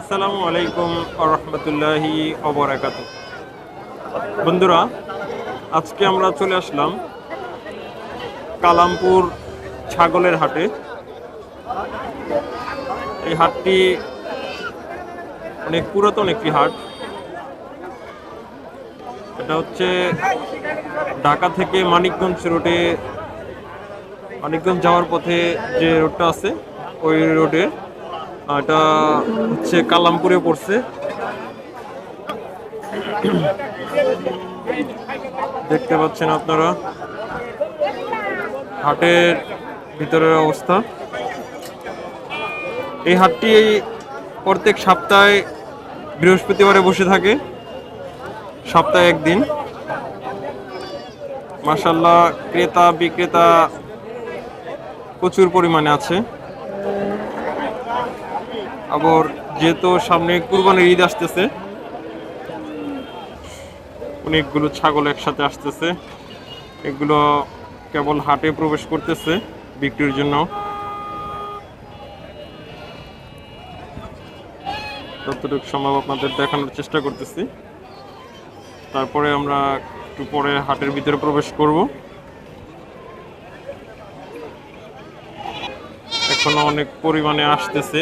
আসসালামু আলাইকুম রহমতুল্লাহি অবরাকাত বন্ধুরা, আজকে আমরা চলে আসলাম কালামপুর ছাগলের হাটে। এই হাটটি অনেক পুরাতন একটি হাট। এটা হচ্ছে ঢাকা থেকে মানিকগঞ্জ রোডে, মানিকগঞ্জ যাওয়ার পথে যে রোডটা আছে, ওই রোডে এটা হচ্ছে কালামপুরে পড়ছে। দেখতে পাচ্ছেন আপনারা। হাটের ভিতরের অবস্থা। এই হাটটি প্রত্যেক সপ্তাহে বৃহস্পতিবারে বসে থাকে। সপ্তাহে একদিন। মাসাল্লাহ ক্রেতা বিক্রেতা প্রচুর পরিমাণে আছে। আবার যেহেতু সামনে কুরবানির ঈদ আসতেছে, অনেকগুলো ছাগল একসাথে আসতেছে। এগুলো কেবল হাটে প্রবেশ করতেছে বিক্রির জন্য। যতটুকু সম্ভব আপনাদের দেখানোর চেষ্টা করতেছি। তারপরে আমরা একটু পরে হাটের ভিতরে প্রবেশ করব। এখনও অনেক পরিমাণে আসতেছে।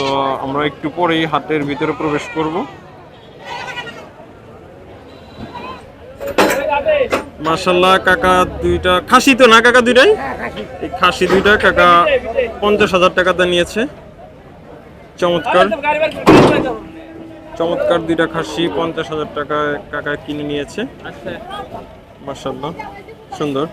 তো আমরা একটু পরেই হাটের ভিতরে প্রবেশ করব। মার্শাল্লাহ কাকা দুইটা, খাসি তো না কাকা দুইটাই? এই খাসি দুইটা, কাকা পঞ্চাশ হাজার টাকাতে নিয়েছে। চমৎকার। চমৎকার দুইটা খাসি, পঞ্চাশ হাজার টাকা কাকা কিনে নিয়েছে। মার্শাল্লাহ সুন্দর।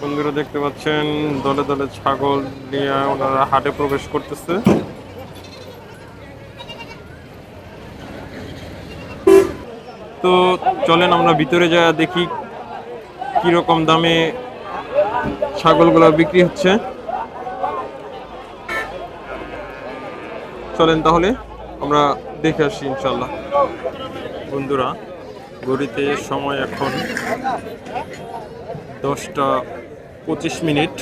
বন্ধুরা দেখতে পাচ্ছেন, দলে দলে ছাগল নিয়ে ওনারা হাটে প্রবেশ করতেছে। তো চলেন আমরা ভিতরে যা দেখি কি রকম দামে ছাগলগুলো বিক্রি হচ্ছে। চলেন তাহলে, আমরা দেখে আসি ইনশাল্লাহ বন্ধুরা, ঘড়িতে সময় এখন দশটা পঁচিশ মিনিট।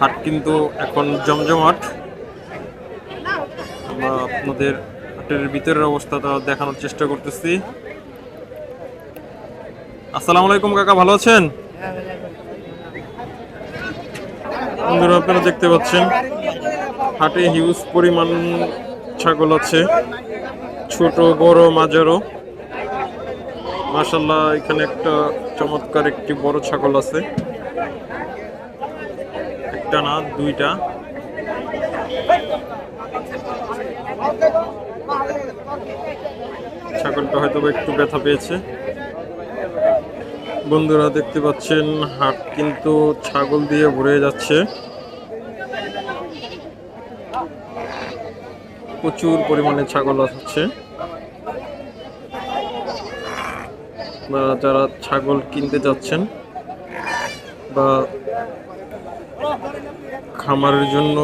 হাট কিন্তু এখন জমজমাট। আমরা আপনাদের হাটের ভিতরের অবস্থাটা দেখানোর চেষ্টা করতেছি। আসসালামু আলাইকুম কাকা, ভালো আছেন? আপনারা দেখতে পাচ্ছেন, হাটে হিউজ পরিমাণ ছাগল আছে, ছোট, বড় মাজারও মাশাল্লাহ এখানে একটা চমৎকার একটি বড় ছাগল আছে। একটা না, দুইটা। ছাগলটা হয়তো একটু ব্যথা পেয়েছে। বন্ধুরা দেখতে পাচ্ছেন, হাট কিন্তু ছাগল দিয়ে ভরে যাচ্ছে। প্রচুর পরিমাণে ছাগল আসছে। বা যারা ছাগল কিনতে যাচ্ছেন বা খামারের জন্য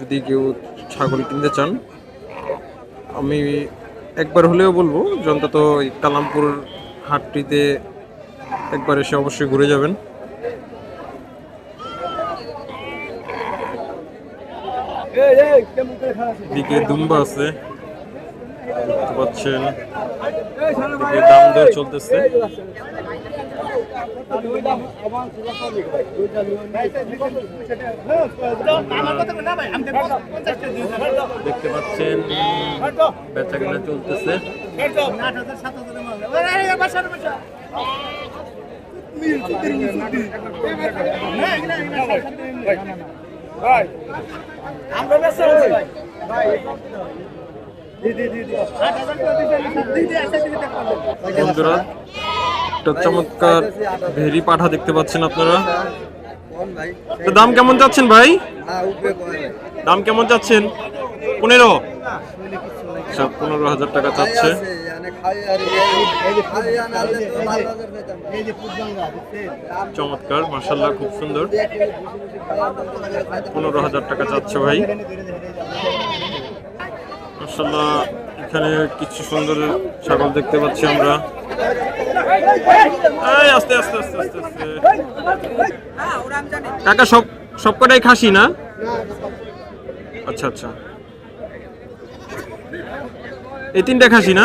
যদি কেউ ছাগল কিনতে চান, আমি একবার হলেও বলব, যে অন্তত কালামপুর হাটটিতে একবার এসে অবশ্যই ঘুরে যাবেন। দিকে দুম্বা আছে। পাচ্ছেন দাম দর চলতেছে। দেখতে পাচ্ছেন বেচা কেনা চলতেছে। আমরা বন্ধুরা, একটা চমৎকার ভেরি পাঠা দেখতে পাচ্ছেন আপনারা। দাম কেমন যাচ্ছেন ভাই? দাম কেমন যাচ্ছেন পনেরো? আচ্ছা পনেরো হাজার টাকা চাচ্ছে। চমৎকার মার্শাল্লাহ খুব সুন্দর। পনেরো হাজার টাকা চাচ্ছে ভাই। মার্শাল্লাহ এখানে কিছু সুন্দর ছাগল দেখতে পাচ্ছি আমরা। আস্তে আস্তে আস্তে আস্তে আস্তে। কাকা, সব সবকটাই খাসি না? আচ্ছা আচ্ছা। এই তিনটা খাসি না?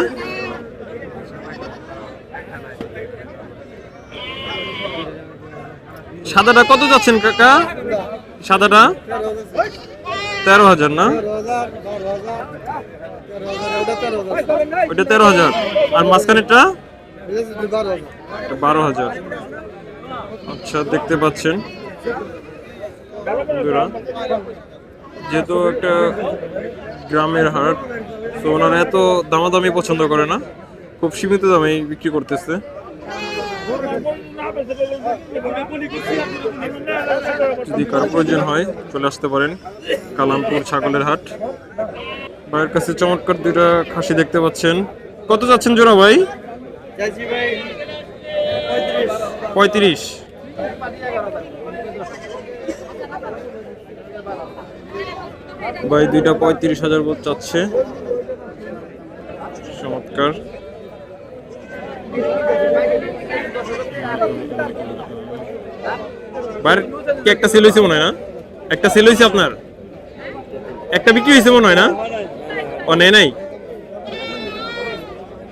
সাদাটা কত যাচ্ছেন, কাকা? সাদাটা? তেরো হাজার না? ওইটা তেরো হাজার। আর মাঝখানেরটা? বারো হাজার। আচ্ছা দেখতে পাচ্ছেন। যেহেতু একটা গ্রামের হাট, তো ওনারা এত দামাদামি পছন্দ করে না। খুব সীমিত দামে বিক্রি করতেছে। যদি কারও প্রয়োজন হয়, চলে আসতে পারেন কালামপুর ছাগলের হাট। ভাইয়ের কাছে চমৎকার দুইটা খাসি দেখতে পাচ্ছেন। কত যাচ্ছেন জোড়া ভাই? পঁয়ত্রিশ। ভাই, দুইটা পঁয়ত্রিশ হাজার চাচ্ছে। চমৎকার। ভাইয়ের কি একটা সেল হয়েছে মনে হয় না? একটা সেল হয়েছে আপনার? একটা বিক্রি হয়েছে মনে হয় না? ও নেই? নাই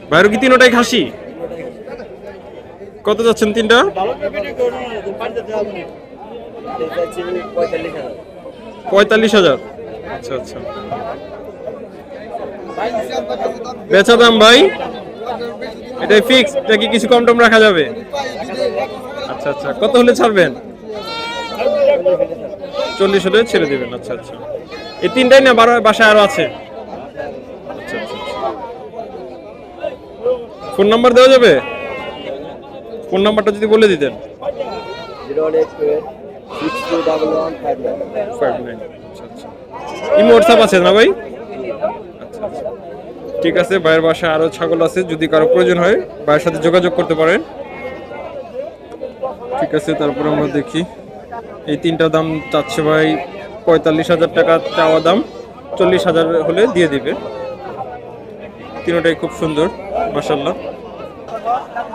ভাইয়ের কি তিনোটাই খাসি? কত যাচ্ছেন তিনটা? পঁয়তাল্লিশ হাজার। আচ্ছা আচ্ছা। বেচা দাম ভাই? এটাই ফিক্স এটা কি কিছু কম টম রাখা যাবে? আচ্ছা আচ্ছা। কত হলে ছাড়বেন? চল্লিশ হলে ছেড়ে দেবেন। আচ্ছা আচ্ছা। এই তিনটাই না বারো বাসায় আরও আছে? আচ্ছা আচ্ছা ফোন নাম্বার দেওয়া যাবে? ফোন নাম্বারটা যদি বলে দিতেন। আচ্ছা আচ্ছা। ইমো হোয়াটসঅ্যাপ আছে না ভাই? আচ্ছা আচ্ছা। ঠিক আছে, ভাইয়ের বাসায় আরও ছাগল আছে, যদি কারও প্রয়োজন হয়, ভাইয়ের সাথে যোগাযোগ করতে পারেন। ঠিক আছে, তারপর আমরা দেখি। এই তিনটা দাম চাচ্ছে ভাই পঁয়তাল্লিশ হাজার টাকা চাওয়া দাম, চল্লিশ হাজার হলে দিয়ে দিবে। তিনটাই খুব সুন্দর মাসাল্লাহ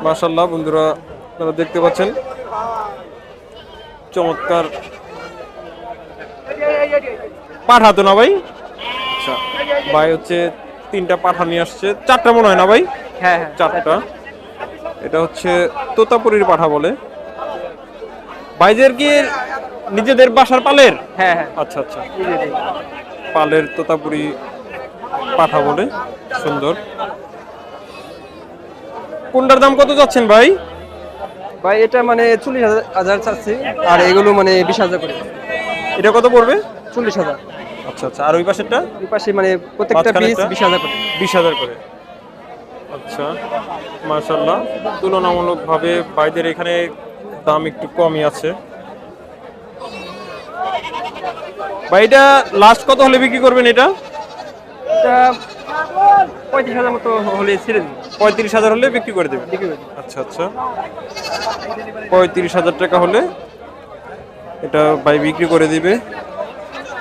মাসাল্লাহ বন্ধুরা, আপনারা দেখতে পাচ্ছেন। চমৎকার। পাঠা তো না ভাই? আচ্ছা ভাই হচ্ছে তিনটা পাঠা নিয়ে আসছে। চারটা মনে হয় না ভাই? হ্যাঁ হ্যাঁ চারটা। এটা হচ্ছে তোতাপুরীর পাঠা বলে। ভাইদের কি নিজেদের বাসার পালের? হ্যাঁ হ্যাঁ। আচ্ছা আচ্ছা। পালের তোতাপুরি পাঠা বলে। সুন্দর। কোনটার দাম কত যাচ্ছেন ভাই? ভাই এটা মানে চল্লিশ হাজার হাজার চাচ্ছি। আর এগুলো মানে বিশ হাজার করে। এটা কত পড়বে? চল্লিশ হাজার। আচ্ছা আচ্ছা। আর ওই পাশেরটা? এই পাশে মানে প্রত্যেকটা পিস? বিশ হাজার করে। বিশ হাজার করে। আচ্ছা মার্শাল্লাহ তুলনামূলকভাবে বাইদের এখানে দাম একটু কমই আছে। ভাই এটা লাস্ট কত হলে বিক্রি করবেন এটা? এটা পঁয়ত্রিশ হাজার মতো হলে ছেড়ে দিন পঁয়ত্রিশ হাজার হলে বিক্রি করে দেবেন। আচ্ছা আচ্ছা। পঁয়ত্রিশ হাজার টাকা হলে এটা ভাই বিক্রি করে দিবে।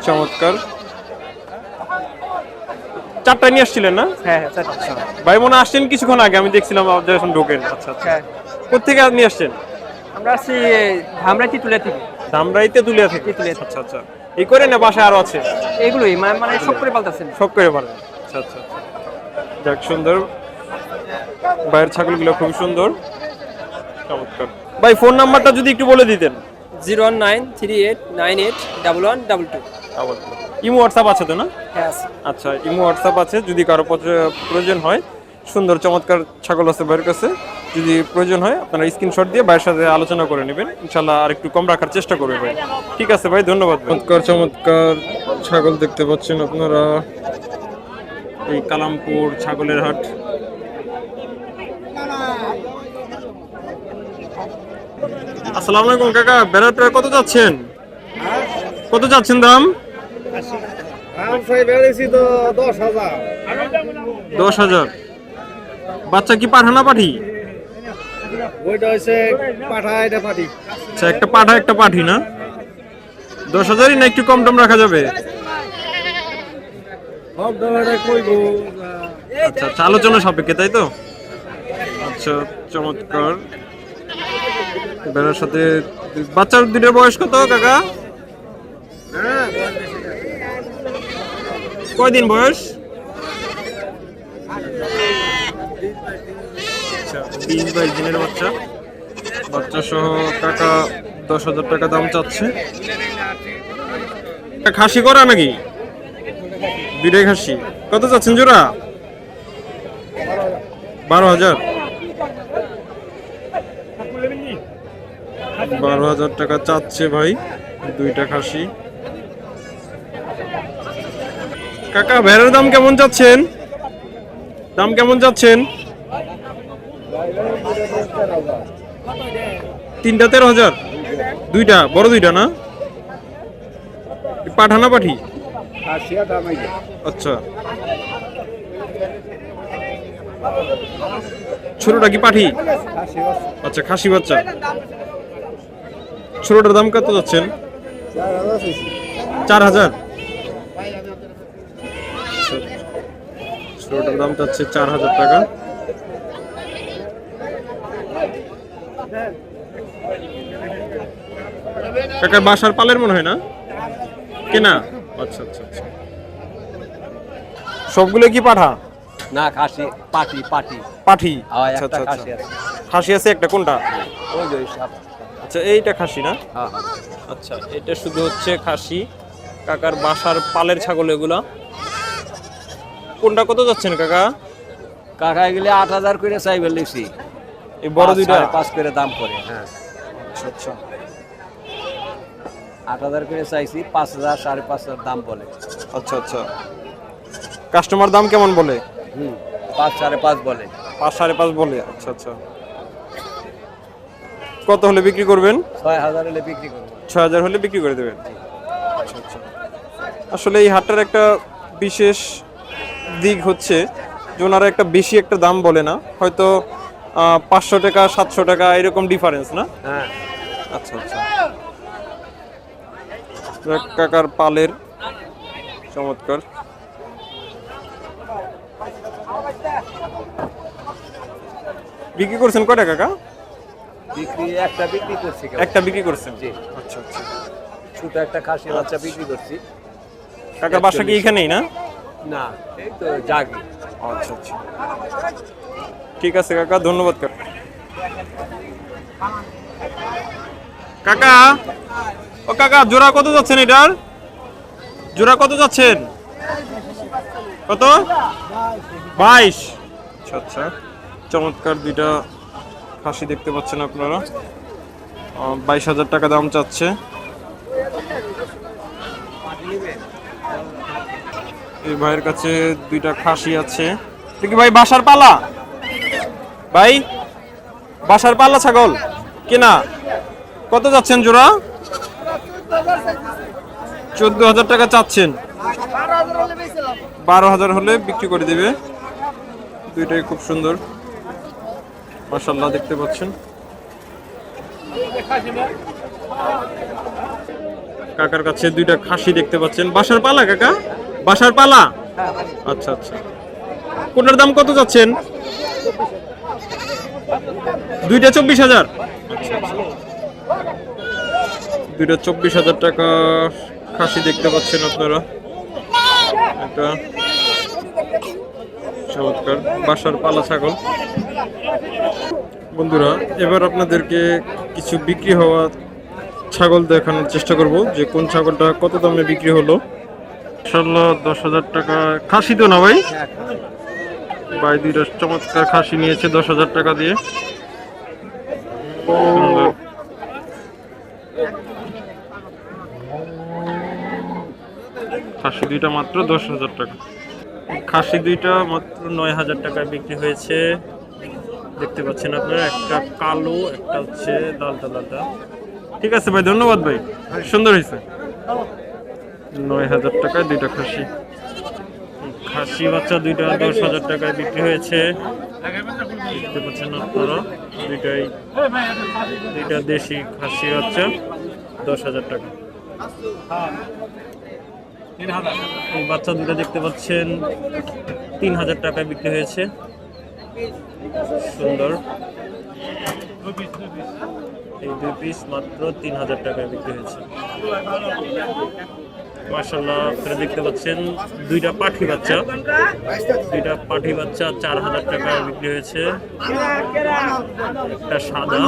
চমৎকার। চারটা নিয়ে আসছিলেন না? হ্যাঁ হ্যাঁ ভাই মনে আসছেন কিছুক্ষণ আগে আমি দেখছিলাম আপনারা এখন ঢোকেন। আচ্ছা আচ্ছা। হ্যাঁ। কোথেকে নিয়ে আসছেন? আমরা আছি ধামরা তিতুলিয়া থেকে। ধামরাইতে তুলিয়া থেকে? তেঁতুলিয়া। আচ্ছা আচ্ছা। এই করে না বাসায় আরও আছে? এগুলোই মানে সব করে পাল্টাচ্ছেন সব করে পারেন আচ্ছা আচ্ছা আচ্ছা। যাক সুন্দর। বাইরের ছাগলগুলো খুব সুন্দর। চমৎকার। ভাই ফোন নাম্বারটা যদি একটু বলে দিতেন। Zero one nine three eight nine eight double one double two. Imo WhatsApp আছে তো না? হ্যাঁ আচ্ছা ইমো হোয়াটসঅ্যাপ আছে যদি কারও প্রয়োজন হয় সুন্দর চমৎকার ছাগল আছে ভাইয়ের কাছে যদি প্রয়োজন হয় আপনারা স্ক্রিনশট দিয়ে ভাইয়ের সাথে আলোচনা করে নেবেন। ইনশাল্লাহ আর একটু কম রাখার চেষ্টা করবে ভাই। ঠিক আছে ভাই ধন্যবাদ চমৎকার চমৎকার ছাগল দেখতে পাচ্ছেন আপনারা। এই কালামপুর ছাগলের হাট। আসসালামু আলাইকুম কাকা বেড়ার প্রায় কত যাচ্ছেন? কত যাচ্ছেন দাম? দশ হাজার। বাচ্চা কি পাঠি এটা পাঠি? আচ্ছা একটা পাঠা, একটা পাঠি না? দশ হাজারই না একটু কম টম রাখা যাবে? আচ্ছা আচ্ছা আলোচনা সাপেক্ষে, তাই তো? আচ্ছা চমৎকার। বেড়ার সাথে বাচ্চার দুটোর বয়স কত, কাকা? কয়দিন বয়স? আচ্ছা বিশ বাইশ দিনের বাচ্চা। বাচ্চা সহ কাকা দশ হাজার টাকা দাম চাচ্ছে। খাসি করা নাকি? দুইটাই খাসি। কত চাচ্ছেন জোড়া? বারো হাজার। বারো হাজার টাকা চাচ্ছে ভাই, দুইটা খাসি। কাকা ভেড়ার দাম কেমন যাচ্ছেন দাম কেমন যাচ্ছেন তিনটা তেরো হাজার। দুইটা, বড় দুইটা না? পাঠানা পাঠি? আচ্ছা। ছোটটা কি পাঠি? আচ্ছা খাসি বাচ্চা। ছোটটার দাম কত যাচ্ছেন চার হাজার। ছোটটার দাম যাচ্ছে চার হাজার টাকা। কাকা বাসার পালের মনে হয় না? কেনা? আচ্ছা আচ্ছা আচ্ছা। সবগুলো কি পাঠা? না খাসি পাটি পাটি। হ্যাঁ, আচ্ছা একটা আচ্ছা খাসি আচ্ছা। আছে। খাসি আছে একটা কোনটা? ওই যে। আচ্ছা এইটা খাসি না? হ্যাঁ। আচ্ছা এটা শুধু হচ্ছে খাসি। কাকার বাসার পালের ছাগল এগুলা। কোনটা কত যাচ্ছেন কাকা? কাকা গেলে আট হাজার করে চাইবে লিখছি এই বড় পাঁচ, দুইটা? পাঁচ করে দাম করে হ্যাঁ। আচ্ছা আচ্ছা। আট হাজার করে চাইছি পাঁচ হাজার সাড়ে পাঁচ হাজার দাম বলে। আচ্ছা আচ্ছা। কাস্টমার দাম কেমন বলে? হুম পাঁচ সাড়ে পাঁচ বলে। পাঁচ সাড়ে পাঁচ বলে আচ্ছা আচ্ছা। কত হলে বিক্রি করবেন? ছয় হাজার হলে বিক্রি করব। ছয় হাজার হলে বিক্রি করে দেবেন। আচ্ছা আচ্ছা। আসলে এই হাটটার একটা বিশেষ দিক হচ্ছে যে ওনারা একটা বেশি একটা দাম বলে না। হয়তো পাঁচশো টাকা সাতশো টাকা এরকম ডিফারেন্স না? হ্যাঁ। আচ্ছা আচ্ছা। কাকার পালের চমৎকার। বিক্রি করছেন কয়টা কাকা? বিক্রি একটা বিক্রি করছি একটা বিক্রি করছেন? জি। আচ্ছা আচ্ছা। ছোট একটা খাসি বাচ্চা বিক্রি করছি। কাকার বাসা কি এখানেই না? না, এই তো আচ্ছা আচ্ছা। ঠিক আছে, কাকা, ধন্যবাদ, কাকা। কাকা? ও, কাকা, জোড়া কত যাচ্ছেন এটার? জোড়া কত যাচ্ছেন? কত? বাইশ। আচ্ছা আচ্ছা। চমৎকার দুইটা খাসি দেখতে পাচ্ছেন আপনারা। বাইশ হাজার টাকা দাম চাচ্ছে। এই ভাইয়ের কাছে দুইটা খাসি আছে। কি ভাই বাসার পালা? ভাই, বাসার পাল্লা ছাগল? কেনা? কত যাচ্ছেন জোড়া? চোদ্দ হাজার টাকা চাচ্ছেন। বারো হাজার হলে বিক্রি করে দিবে। দুইটাই খুব সুন্দর। মাসাল্লাহ দেখতে পাচ্ছেন। কাকার কাছে দুইটা খাসি দেখতে পাচ্ছেন। বাসার পালা কাকা? বাসার পালা? আচ্ছা আচ্ছা। কোনটার দাম কত যাচ্ছেন? দুইটা চব্বিশ হাজার। আচ্ছা, আচ্ছা। দুইটা চব্বিশ হাজার টাকা খাসি দেখতে পাচ্ছেন আপনারা। এটা চমৎকার বাসার পালা ছাগল। বন্ধুরা এবার আপনাদেরকে কিছু বিক্রি হওয়া ছাগল দেখানোর চেষ্টা করব যে কোন ছাগলটা কত দামে বিক্রি হলো। ইনশাল্লাহ দশ হাজার টাকা। খাসি তো না ভাই? ভাই দুইটা চমৎকার খাসি নিয়েছে দশ হাজার টাকা দিয়ে। খাসি দুইটা মাত্র দশ হাজার টাকা। খাসি দুইটা মাত্র নয় হাজার টাকায় বিক্রি হয়েছে। দেখতে পাচ্ছেন আপনারা একটা কালো একটা হচ্ছে লালটা লালটা। ঠিক আছে ভাই, ধন্যবাদ ভাই। সুন্দর হয়েছে। নয় হাজার টাকায় দুইটা খাসি। খাসি বাচ্চা দুইটা, দশ হাজার টাকায় বিক্রি হয়েছে। দেখতে পাচ্ছেন আপনারা, দুইটাই, দুইটা দেশি খাসি বাচ্চা, দশ হাজার টাকা। এই বাচ্চা দুটো দেখতে পাচ্ছেন, তিন হাজার টাকায় বিক্রি হয়েছে। সুন্দর। এই দুই পিস মাত্র তিন হাজার টাকায় বিক্রি হয়েছে। মার্শাল্লাহ আপনারা দেখতে পাচ্ছেন, দুইটা পাঠি বাচ্চা। দুইটা পাঠি বাচ্চা চার হাজার টাকায় বিক্রি হয়েছে। একটা সাদা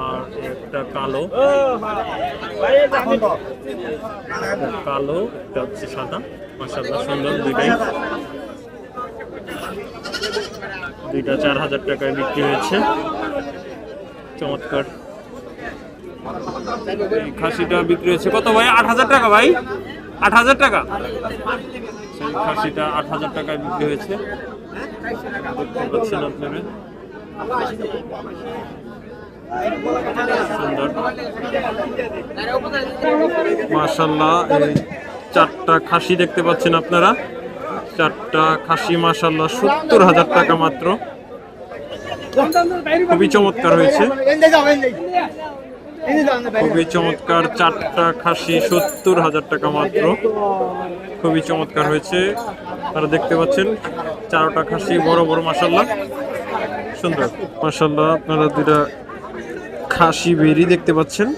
আর একটা কালো। কালো একটা হচ্ছে সাদা। মার্শাল্লাহ সুন্দর দুইটাই। দুইটা চার হাজার টাকায় বিক্রি হয়েছে। চমৎকার। খাসিটা বিক্রি হয়েছে কত ভাই? আট হাজার টাকা ভাই। আট হাজার টাকা? সেই খাসিটা আট হাজার টাকায় বিক্রি হয়েছে। পাচ্ছেন আপনারা এই চারটা খাসি দেখতে পাচ্ছেন আপনারা। চারটা খাসি, মাশাল্লাহ, সত্তর হাজার টাকা মাত্র। খুবই চমৎকার হয়েছে। খুবই চমৎকার চারটা খাসি, সত্তর হাজার টাকা মাত্র। খুবই চমৎকার হয়েছে। তারা দেখতে পাচ্ছেন, চারটা খাসি, বড় বড় মাসাল্লাহ সুন্দর। মাসাল্লাহ আপনারা দুইটা খাসি বেরি দেখতে পাচ্ছেন।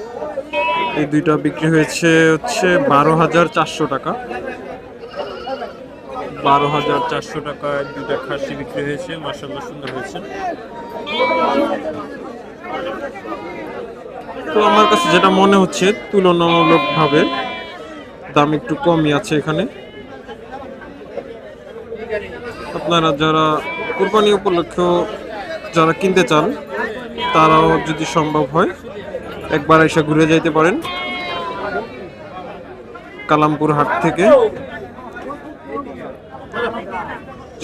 এই দুইটা বিক্রি হয়েছে হচ্ছে বারো হাজার চারশো টাকা। বারো হাজার চারশো টাকায় দুইটা খাসি বিক্রি হয়েছে। মাসাল্লাহ সুন্দর হয়েছে। তো আমার কাছে যেটা মনে হচ্ছে, তুলনামূলকভাবে দাম একটু কমই আছে এখানে। আপনারা যারা কোরবানি উপলক্ষে যারা কিনতে চান, তারাও যদি সম্ভব হয়, একবার এসে ঘুরে যাইতে পারেন। কালামপুর হাট থেকে।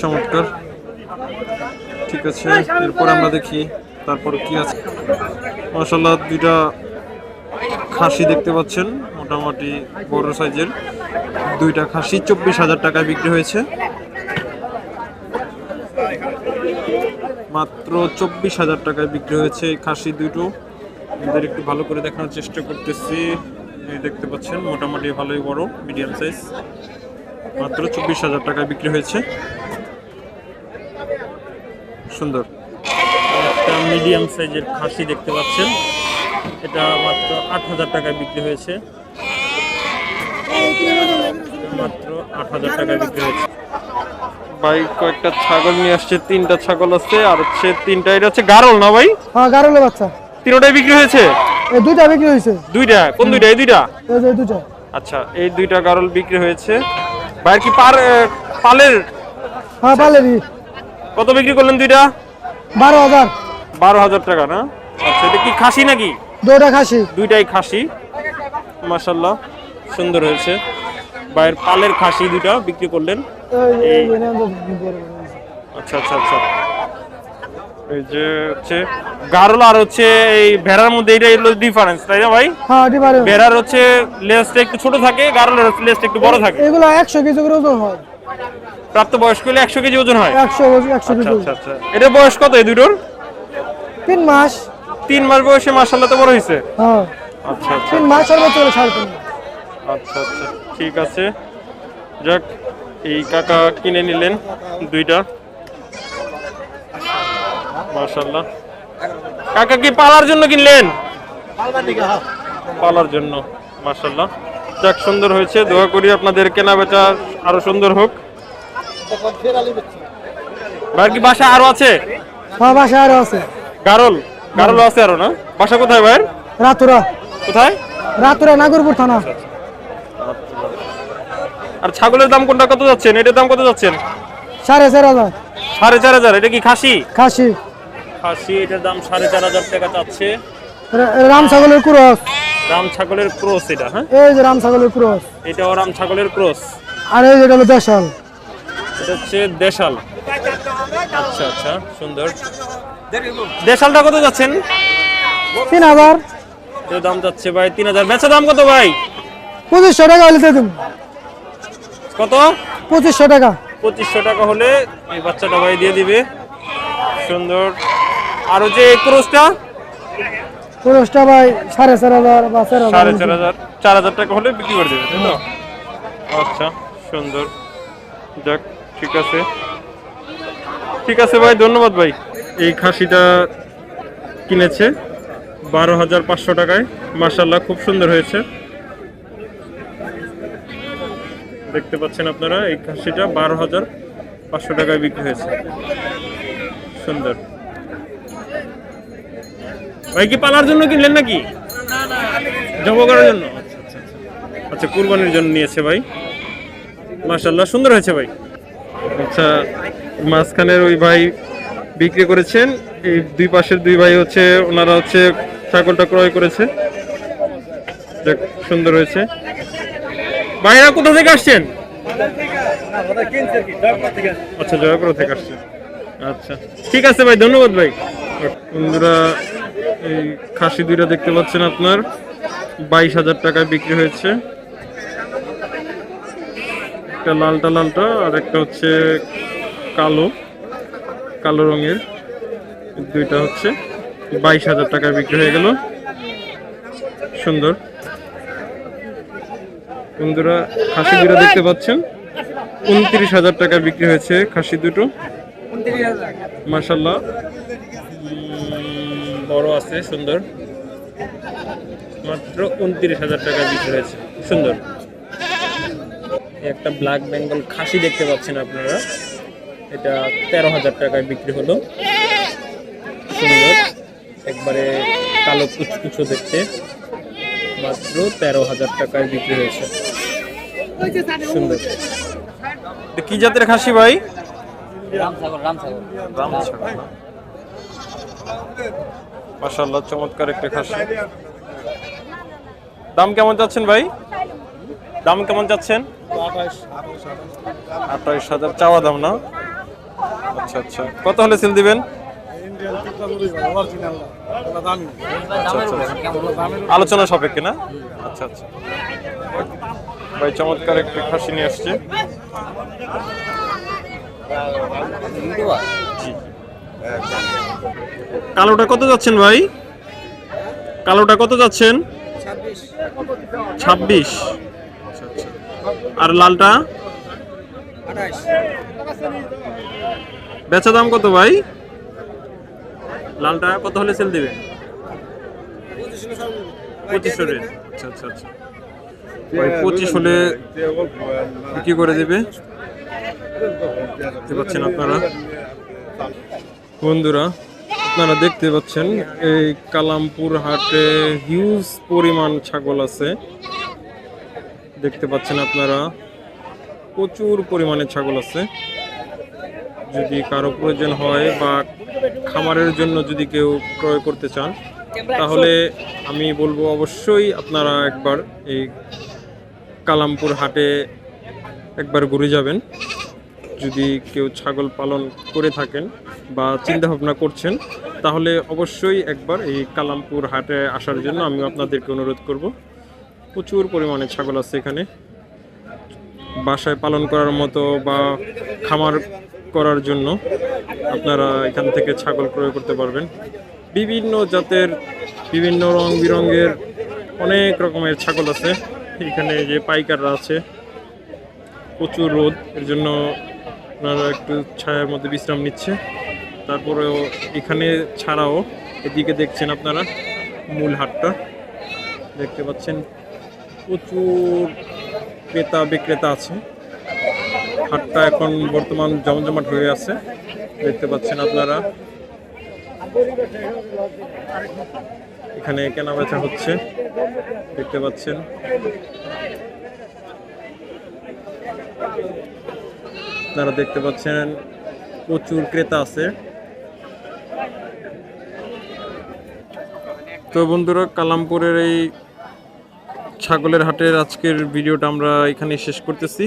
চমৎকার। ঠিক আছে, এরপর আমরা দেখি তারপর কি আছে। মাসাল্লাহ দুইটা খাসি দেখতে পাচ্ছেন, মোটামুটি বড় সাইজের। দুইটা খাসি চব্বিশ হাজার টাকায় বিক্রি হয়েছে। মাত্র চব্বিশ হাজার টাকায় বিক্রি হয়েছে এই খাসি দুটো। আমাদের একটু ভালো করে দেখানোর চেষ্টা করতেছি। দেখতে পাচ্ছেন, মোটামুটি ভালোই বড়, মিডিয়াম সাইজ। মাত্র চব্বিশ হাজার টাকায় বিক্রি হয়েছে। সুন্দর। একটা মিডিয়াম সাইজের খাসি দেখতে পাচ্ছেন। এটা মাত্র আট হাজার টাকায় বিক্রি হয়েছে। মাত্র আট হাজার টাকায় বিক্রি হয়েছে। ভাই কয়েকটা ছাগল নিয়ে আসছে তিনটা ছাগল আছে আর হচ্ছে তিনটা এটা হচ্ছে গারল না ভাই? হ্যাঁ গারলে বাচ্চা। তিনটাই বিক্রি হয়েছে? এই দুইটা বিক্রি হয়েছে। দুইটা? কোন দুইটা এই দুইটা? এই যে দুইটা। আচ্ছা এই দুইটা গারল বিক্রি হয়েছে। ভাই কি পার পালের? হ্যাঁ পালেরই। কত বিক্রি করলেন দুইটা? বারো হাজার। বারো হাজার টাকা না? আচ্ছা এটা কি খাসি নাকি? দুইটা খাসি। দুইটাই খাসি। মাশাল্লাহ সুন্দর হয়েছে। বাইরের পালের খাসি দুইটা বিক্রি করলেন। আচ্ছা আচ্ছা আচ্ছা। এই যে হচ্ছে গারল আর হচ্ছে এই ভেড়ার মধ্যে এটা হলো ডিফারেন্স তাই না ভাই? হ্যাঁ পারে ভেড়ার হচ্ছে লেজটা একটু ছোট থাকে গারলের হচ্ছে লেজটা একটু বড় থাকে। এগুলো একশো কেজি করে ওজন হয়। প্রাপ্ত বয়স্ক হলে একশো কেজি ওজন হয়? একশো একশো আচ্ছা কেজি আচ্ছা আচ্ছা। এটা বয়স কত এই দুটোর? তিন মাস। তিন মাস বয়সে মাসাল্লাহ তো বড় হয়েছে হ্যাঁ। আচ্ছা আচ্ছা। তিন মাস সর্বোচ্চ হলো সাড়ে তিন আচ্ছা আচ্ছা। ঠিক আছে। যাক এই কাকা কিনে নিলেন দুইটা। মাশাল্লাহ কাকা কি পালার জন্য কিনলেন? পালার জন্য মাশাল্লাহ যাক সুন্দর হয়েছে। দোয়া করি আপনাদের কেনা বেচা আরও সুন্দর হোক। ভাই কি বাসা আরও আছে? হ্যাঁ বাসা আরও আছে। গারল গারল আছে আরও না? বাসা কোথায় ভাইয়ের? রাতুরা। কোথায়? রাতুরা নাগরপুর থানা। আর ছাগলের দাম কোনটা কত যাচ্ছেন? এটার দাম কত যাচ্ছেন? সাড়ে চার হাজার। সাড়ে চার হাজার এটা কি খাসি? খাসি। খাসি এটার দাম সাড়ে চার হাজার টাকা চাচ্ছে রা- রাম ছাগলের ক্রস। রাম ছাগলের ক্রস এটা হ্যাঁ? এই যে রাম ছাগলের ক্রস। এটাও রাম ছাগলের ক্রস। আর এই যেটা হলো দেশাল। এটা হচ্ছে দেশাল। আচ্ছা আচ্ছা সুন্দর। দেশালটা কত যাচ্ছেন? তিন হাজার। দাম যাচ্ছে ভাই তিন হাজার। বেচা দাম কত ভাই? পঁচিশশো টাকা হলে দিয়ে কত? পঁচিশশো টাকা। পঁচিশশো টাকা হলে এই বাচ্চাটা ভাই দিয়ে দিবে। সুন্দর। আর এই ক্রসটা? ক্রসটা ভাই সাড়ে চার হাজার বা সাড়ে চার হাজার। চার হাজার টাকা হলে বিক্রি করে দেবে তাই তো? আচ্ছা সুন্দর। যাক ঠিক আছে। ঠিক আছে ভাই ধন্যবাদ ভাই। এই খাসিটা কিনেছে বারো হাজার পাঁচশো টাকায়। মার্শাল্লাহ খুব সুন্দর হয়েছে। দেখতে পাচ্ছেন আপনারা, এই খাসিটা বারো হাজার পাঁচশো টাকায় বিক্রি হয়েছে। সুন্দর। ভাই, কি পালার জন্য কিনলেন নাকি? জব করার জন্য? আচ্ছা কুরবানির জন্য নিয়েছে ভাই। মার্শাল্লাহ সুন্দর হয়েছে ভাই। আচ্ছা মাঝখানের ওই ভাই বিক্রি করেছেন। এই দুই পাশের দুই ভাই হচ্ছে, ওনারা হচ্ছে ছাগলটা ক্রয় করেছে সুন্দর হয়েছে। ভাইরা, কোথা থেকে আসছেন? আচ্ছা জয়পুর থেকে আসছেন। আচ্ছা ঠিক আছে ভাই, ধন্যবাদ ভাই। বন্ধুরা, এই খাসি দুইটা দেখতে পাচ্ছেন আপনার। বাইশ হাজার টাকায় বিক্রি হয়েছে। একটা লালটা লালটা, আর একটা হচ্ছে কালো। কালো রঙের। দুইটা হচ্ছে। বাইশ হাজার টাকায় বিক্রি হয়ে গেল। সুন্দর। বন্ধুরা, খাসি দুটো দেখতে পাচ্ছেন। উনত্রিশ হাজার টাকায় বিক্রি হয়েছে খাসি দুটো। মার্শাল্লাহ বড় আছে, সুন্দর। মাত্র উনত্রিশ হাজার টাকায় বিক্রি হয়েছে। সুন্দর। একটা ব্ল্যাক বেঙ্গল খাসি দেখতে পাচ্ছেন আপনারা। এটা তেরো হাজার টাকায় বিক্রি হলো। সুন্দর। একবারে কালো কুচকুচো দেখতে। মাত্র তেরো হাজার টাকায় বিক্রি হয়েছে। সুন্দর। কি জাতের খাসি ভাই? রামসাগর চমৎকার একটা খাসি। দাম কেমন যাচ্ছেন ভাই? দাম কেমন যাচ্ছেন আঠাইশ হাজার। চাওয়া দাম না? আচ্ছা আচ্ছা। কত হলে সেল দিবেন? আচ্ছা, আচ্ছা। আলোচনা সাপেক্ষে না? আচ্ছা আচ্ছা। ভাই চমৎকার একটি খাসি নিয়ে আসছে। কালোটা কত যাচ্ছেন ভাই? কালোটা কত যাচ্ছেন? ছাব্বিশ। আচ্ছা। আর লালটা? বেচা দাম কত ভাই? লালটা কত হলে সেল দিবে? পঁচিশ হলে। আচ্ছা আচ্ছা আচ্ছা। পঁচিশ হলে কি করে দেবে। দেখতে পাচ্ছেন আপনারা। বন্ধুরা, আপনারা দেখতে পাচ্ছেন, এই কালামপুর হাটে হিউজ পরিমাণ ছাগল আছে। দেখতে পাচ্ছেন আপনারা, প্রচুর পরিমাণে ছাগল আছে। যদি কারও প্রয়োজন হয় বা খামারের জন্য যদি কেউ ক্রয় করতে চান, তাহলে আমি বলব অবশ্যই আপনারা একবার এই কালামপুর হাটে একবার ঘুরে যাবেন। যদি কেউ ছাগল পালন করে থাকেন বা চিন্তা ভাবনা করছেন, তাহলে অবশ্যই একবার এই কালামপুর হাটে আসার জন্য আমি আপনাদেরকে অনুরোধ করব। প্রচুর পরিমাণে ছাগল আছে এখানে। বাসায় পালন করার মতো বা খামার করার জন্য আপনারা এখান থেকে ছাগল ক্রয় করতে পারবেন। বিভিন্ন জাতের, বিভিন্ন রং বিরঙের অনেক রকমের ছাগল আছে। এখানে যে পাইকাররা আছে, প্রচুর রোদ, এর জন্য আপনারা একটু ছায়ার মধ্যে বিশ্রাম নিচ্ছে। তারপরেও এখানে ছাড়াও এদিকে দেখছেন আপনারা মূল হাটটা। দেখতে পাচ্ছেন প্রচুর ক্রেতা বিক্রেতা আছে। হাটটা এখন বর্তমান জমজমাট হয়ে আছে। দেখতে পাচ্ছেন আপনারা। এখানে কেনা বেচা হচ্ছে। দেখতে পাচ্ছেন। আপনারা দেখতে পাচ্ছেন, প্রচুর ক্রেতা আছে। তো বন্ধুরা, কালামপুরের এই ছাগলের হাটের আজকের ভিডিওটা আমরা এখানে শেষ করতেছি।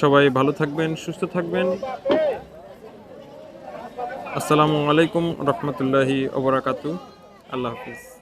সবাই ভালো থাকবেন সুস্থ থাকবেন। আসসালামু আলাইকুম রহমতুল্লাহি ওবরাকাতু। আল্লাহ হাফিজ।